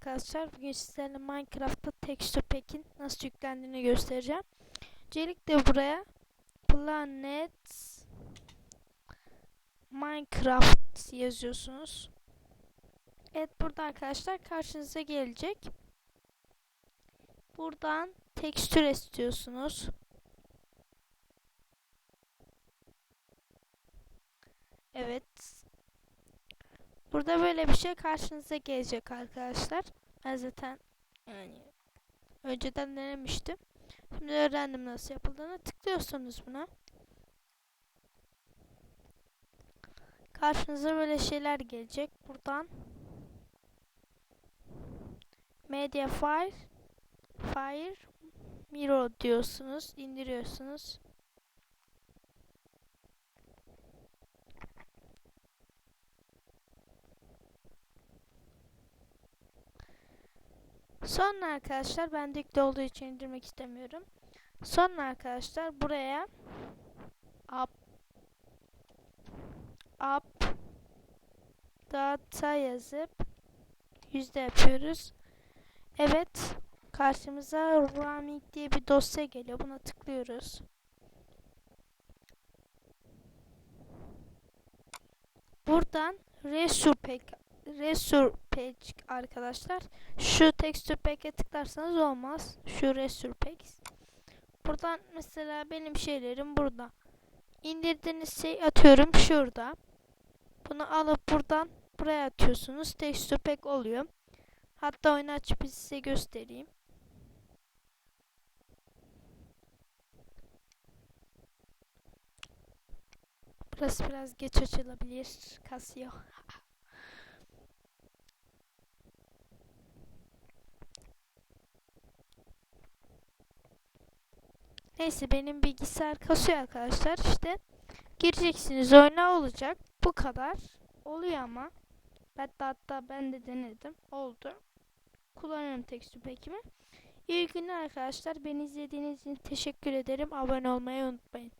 arkadaşlar. Bugün sizlerle Minecraft'ta Texture Pack'in nasıl yüklendiğini göstereceğim. Öncelikle buraya Planet Minecraft yazıyorsunuz. Evet burada arkadaşlar karşınıza gelecek. Buradan Texture istiyorsunuz. Evet. Burada böyle bir şey karşınıza gelecek arkadaşlar. Ben zaten yani önceden denemiştim. Şimdi öğrendim nasıl yapıldığını. Tıklıyorsunuz buna. Karşınıza böyle şeyler gelecek. Buradan Media Fire Fire Miro diyorsunuz. indiriyorsunuz. Sonra arkadaşlar ben yüklü olduğu için indirmek istemiyorum. Sonra arkadaşlar buraya up up data yazıp yüzde yapıyoruz. Evet karşımıza Raming diye bir dosya geliyor. Buna tıklıyoruz. Buradan Pack Resource Page arkadaşlar. Şu Texture Pack'e tıklarsanız olmaz. Şu Resource Pack. Buradan mesela benim şeylerim burada. İndirdiğiniz şey atıyorum şurada. Bunu alıp buradan buraya atıyorsunuz. Texture Pack oluyor. Hatta oyunu açıp size göstereyim. Burası biraz geç açılabilir. Kasıyor. Neyse benim bilgisayar kasıyor arkadaşlar. İşte gireceksiniz oyuna olacak. Bu kadar. Oluyor ama. Hatta hatta ben de denedim. Oldu. Kullanıyorum tekstür pekimi. İyi günler arkadaşlar. Beni izlediğiniz için teşekkür ederim. Abone olmayı unutmayın.